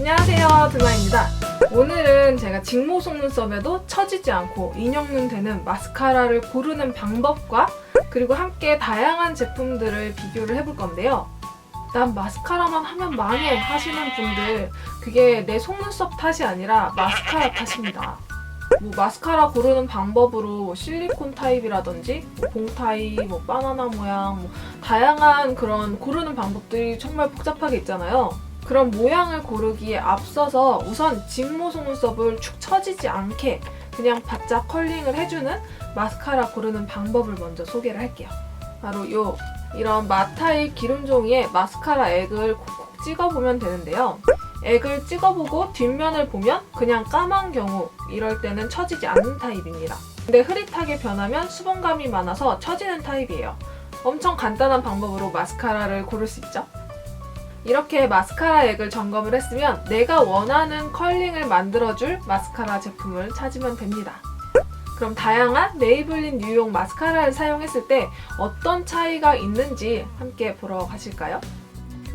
안녕하세요 드나입니다. 오늘은 제가 직모 속눈썹에도 처지지 않고 인형눈 되는 마스카라를 고르는 방법과 그리고 함께 다양한 제품들을 비교를 해볼 건데요. 난 마스카라만 하면 망해 하시는 분들 그게 내 속눈썹 탓이 아니라 마스카라 탓입니다. 뭐 마스카라 고르는 방법으로 실리콘 타입이라든지 뭐봉 타입, 뭐 바나나 모양, 뭐 다양한 그런 고르는 방법들이 정말 복잡하게 있잖아요. 그런 모양을 고르기에 앞서서 우선 직모 속눈썹을 축 처지지 않게 그냥 바짝 컬링을 해주는 마스카라 고르는 방법을 먼저 소개를 할게요. 바로 요 이런 마타입 기름 종이에 마스카라 액을 콕콕 찍어보면 되는데요. 액을 찍어보고 뒷면을 보면 그냥 까만 경우 이럴 때는 처지지 않는 타입입니다. 근데 흐릿하게 변하면 수분감이 많아서 처지는 타입이에요. 엄청 간단한 방법으로 마스카라를 고를 수 있죠. 이렇게 마스카라 액을 점검을 했으면 내가 원하는 컬링을 만들어줄 마스카라 제품을 찾으면 됩니다. 그럼 다양한 메이블린 뉴용 마스카라를 사용했을 때 어떤 차이가 있는지 함께 보러 가실까요?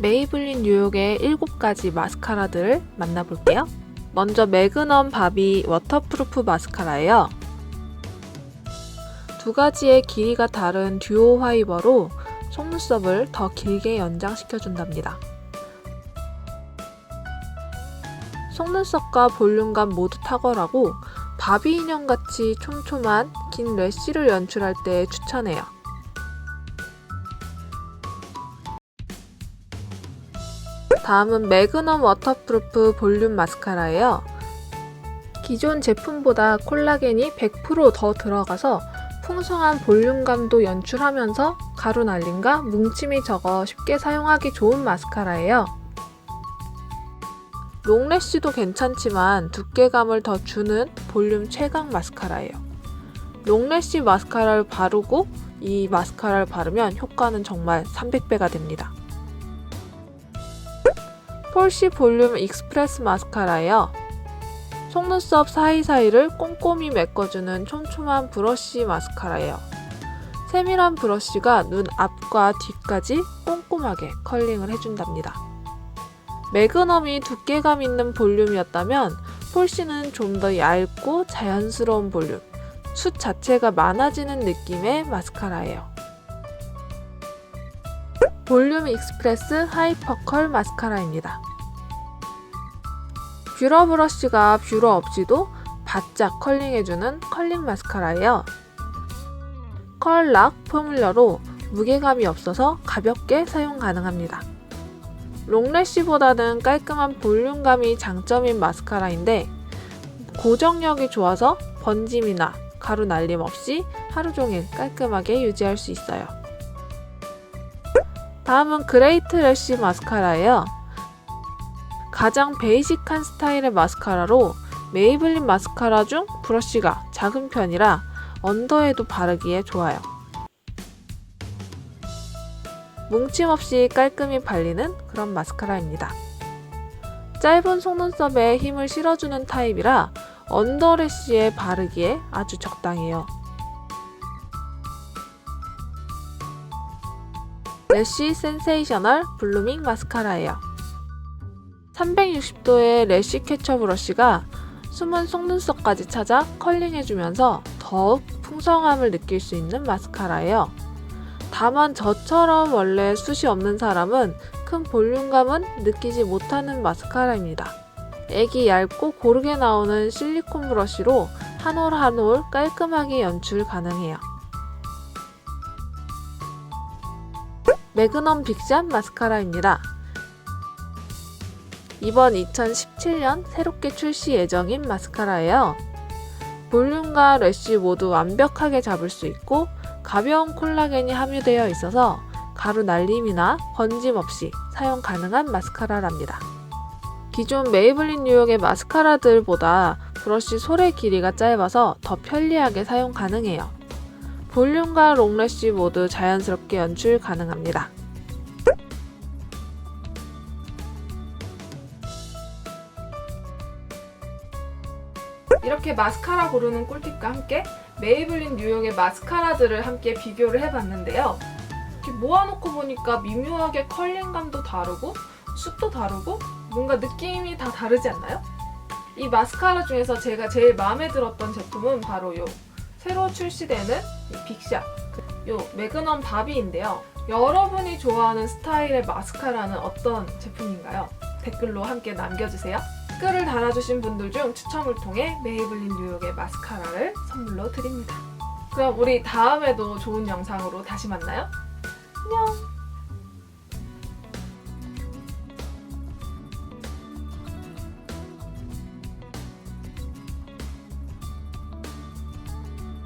메이블린 뉴욕의 7가지 마스카라들을 만나볼게요. 먼저 매그넘 바비 워터프루프 마스카라예요. 두 가지의 길이가 다른 듀오 화이버로 속눈썹을 더 길게 연장시켜준답니다. 속눈썹과 볼륨감 모두 탁월하고 바비 인형같이 촘촘한 긴 래쉬를 연출할 때 추천해요. 다음은 매그넘 워터프루프 볼륨 마스카라예요. 기존 제품보다 콜라겐이 100%더 들어가서 풍성한 볼륨감도 연출하면서 가루 날림과 뭉침이 적어 쉽게 사용하기 좋은 마스카라예요. 롱래쉬도 괜찮지만 두께감을 더 주는 볼륨 최강 마스카라예요. 롱래쉬 마스카라를 바르고 이 마스카라를 바르면 효과는 정말 300배가 됩니다. 폴시 볼륨 익스프레스 마스카라예요. 속눈썹 사이사이를 꼼꼼히 메꿔주는 촘촘한 브러쉬 마스카라예요. 세밀한 브러쉬가 눈 앞과 뒤까지 꼼꼼하게 컬링을 해준답니다. 매그넘이 두께감 있는 볼륨이었다면 폴시는 좀 더 얇고 자연스러운 볼륨, 숱 자체가 많아지는 느낌의 마스카라예요. 볼륨 익스프레스 하이퍼컬 마스카라입니다. 뷰러 브러쉬가 뷰러 없이도 바짝 컬링해주는 컬링 마스카라예요. 컬락 포뮬러로 무게감이 없어서 가볍게 사용 가능합니다. 롱래쉬보다는 깔끔한 볼륨감이 장점인 마스카라인데 고정력이 좋아서 번짐이나 가루 날림 없이 하루 종일 깔끔하게 유지할 수 있어요. 다음은 그레이트 래쉬 마스카라예요. 가장 베이직한 스타일의 마스카라로 메이블린 마스카라 중 브러쉬가 작은 편이라 언더에도 바르기에 좋아요. 뭉침 없이 깔끔히 발리는 그런 마스카라입니다. 짧은 속눈썹에 힘을 실어주는 타입이라 언더래쉬에 바르기에 아주 적당해요. 래쉬 센세이셔널 블루밍 마스카라예요. 360도의 래쉬 캐쳐 브러쉬가 숨은 속눈썹까지 찾아 컬링해주면서 더욱 풍성함을 느낄 수 있는 마스카라예요. 다만 저처럼 원래 숱이 없는 사람은 큰 볼륨감은 느끼지 못하는 마스카라입니다. 액이 얇고 고르게 나오는 실리콘 브러쉬로 한 올 한 올 깔끔하게 연출 가능해요. 매그넘 빅샷 마스카라입니다. 이번 2017년 새롭게 출시 예정인 마스카라예요. 볼륨과 래쉬 모두 완벽하게 잡을 수 있고 가벼운 콜라겐이 함유되어 있어서 가루 날림이나 번짐 없이 사용 가능한 마스카라랍니다. 기존 메이블린 뉴욕의 마스카라들보다 브러쉬 솔의 길이가 짧아서 더 편리하게 사용 가능해요. 볼륨과 롱래쉬 모두 자연스럽게 연출 가능합니다. 이렇게 마스카라 고르는 꿀팁과 함께 메이블린 뉴욕의 마스카라들을 함께 비교를 해봤는데요. 이렇게 모아놓고 보니까 미묘하게 컬링감도 다르고 숱도 다르고 뭔가 느낌이 다 다르지 않나요? 이 마스카라 중에서 제가 제일 마음에 들었던 제품은 바로 요 새로 출시되는 이 빅샷 그요 매그넘 바비인데요. 여러분이 좋아하는 스타일의 마스카라는 어떤 제품인가요? 댓글로 함께 남겨주세요. 댓글을 달아주신 분들 중 추첨을 통해 메이블린 뉴욕의 마스카라를 선물로 드립니다. 그럼 우리 다음에도 좋은 영상으로 다시 만나요. 안녕!